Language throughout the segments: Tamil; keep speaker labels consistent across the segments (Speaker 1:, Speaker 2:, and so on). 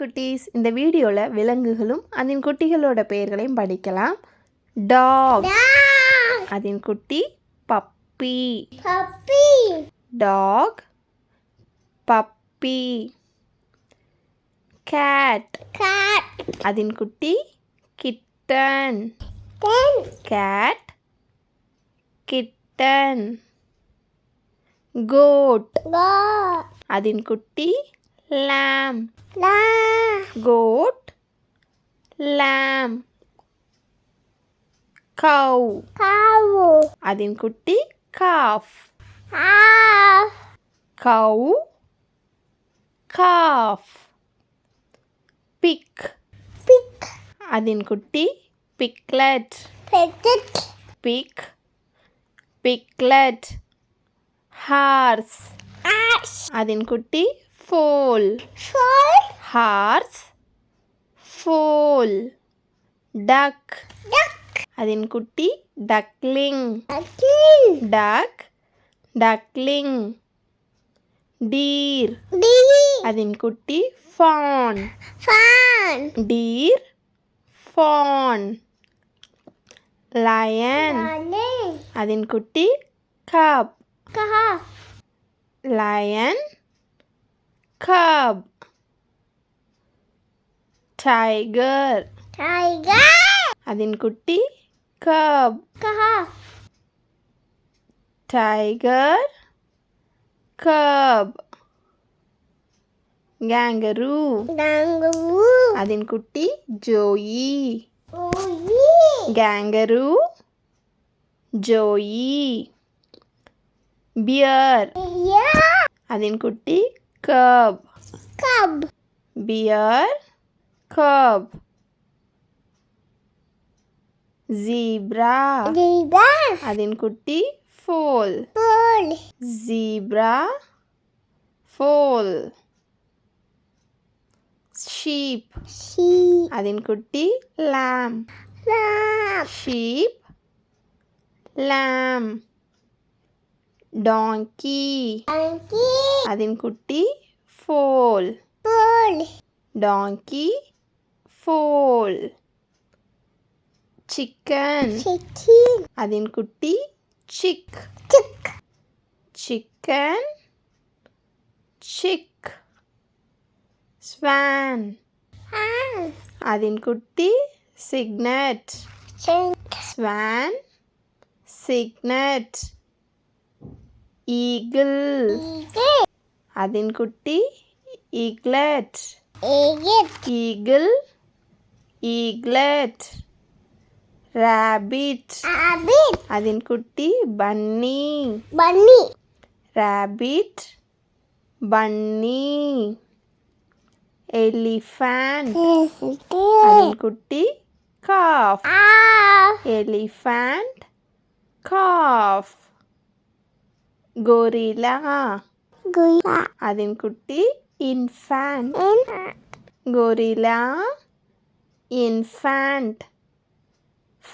Speaker 1: குட்டீஸ் இந்த வீடியோவில் விலங்குகளும் அதன் குட்டிகளோட பெயர்களையும் படிக்கலாம். டாக் அதன் குட்டி puppy
Speaker 2: Puppy.
Speaker 1: Dog puppy cat
Speaker 2: Cat.
Speaker 1: அதன் குட்டி kitten. Cat kitten goat
Speaker 2: Goat.
Speaker 1: அதன் குட்டி lamb
Speaker 2: Lamb.
Speaker 1: goat lamb cow
Speaker 2: Cow.
Speaker 1: அதன் குட்டி calf
Speaker 2: Calf.
Speaker 1: cow calf pig
Speaker 2: Pig.
Speaker 1: அதன் குட்டி piglet
Speaker 2: Piglet.
Speaker 1: pig piglet horse
Speaker 2: Ass.
Speaker 1: அதன் குட்டி foal
Speaker 2: Soul.
Speaker 1: horse foal duck
Speaker 2: Duck.
Speaker 1: அதன் குட்டி duckling
Speaker 2: Again.
Speaker 1: duck duckling deer
Speaker 2: Bee.
Speaker 1: அதன் குட்டி fawn
Speaker 2: Fan.
Speaker 1: deer fawn lion
Speaker 2: Bunny.
Speaker 1: அதன் குட்டி cub
Speaker 2: Calf.
Speaker 1: lion cub tiger
Speaker 2: Tiger.
Speaker 1: அதன் குட்டி cub
Speaker 2: Calf.
Speaker 1: tiger cub kangaroo
Speaker 2: Kangaroo.
Speaker 1: அதன் குட்டி joey
Speaker 2: Oh, yeah.
Speaker 1: kangaroo joey bear
Speaker 2: Yeah.
Speaker 1: அதன் குட்டி cub
Speaker 2: Cub.
Speaker 1: Bear cub zebra
Speaker 2: Zebra.
Speaker 1: அதன் குட்டி foal
Speaker 2: Bull.
Speaker 1: zebra foal sheep
Speaker 2: Sheep.
Speaker 1: அதன் குட்டி lamb
Speaker 2: Lamb. Monkey.
Speaker 1: அதன் குட்டி donkey foal chicken
Speaker 2: Chicken.
Speaker 1: அதன் குட்டி chick
Speaker 2: Chick.
Speaker 1: chicken chick swan
Speaker 2: Ham.
Speaker 1: அதன் குட்டி cygnet
Speaker 2: Chink.
Speaker 1: swan eagle.
Speaker 2: അതിൻകുട്ടി
Speaker 1: ഈഗ്ലറ്റ്. Eagle eaglet.
Speaker 2: Rabbit.
Speaker 1: അതിൻകുട്ടി bunny. Bunny
Speaker 2: rabbit
Speaker 1: bunny. Elephant അതിൻകുട്ടി
Speaker 2: calf.
Speaker 1: Elephant calf. Elephant அதன் குட்டி calf
Speaker 2: Ah.
Speaker 1: elephant calf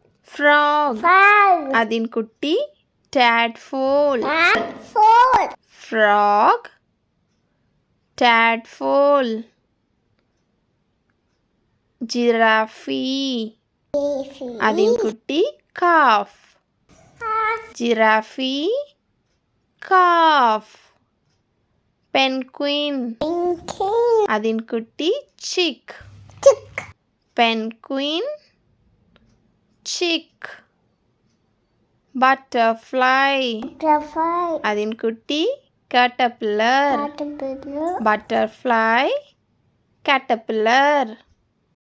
Speaker 1: gorilla
Speaker 2: Gorilla.
Speaker 1: அதன் குட்டி infant
Speaker 2: And
Speaker 1: gorilla
Speaker 2: King.
Speaker 1: அதன் குட்டி chick
Speaker 2: Chick.
Speaker 1: penguin chick butterfly
Speaker 2: Butterfly.
Speaker 1: அதன் குட்டி caterpillar
Speaker 2: Caterpillar.
Speaker 1: butterfly caterpillar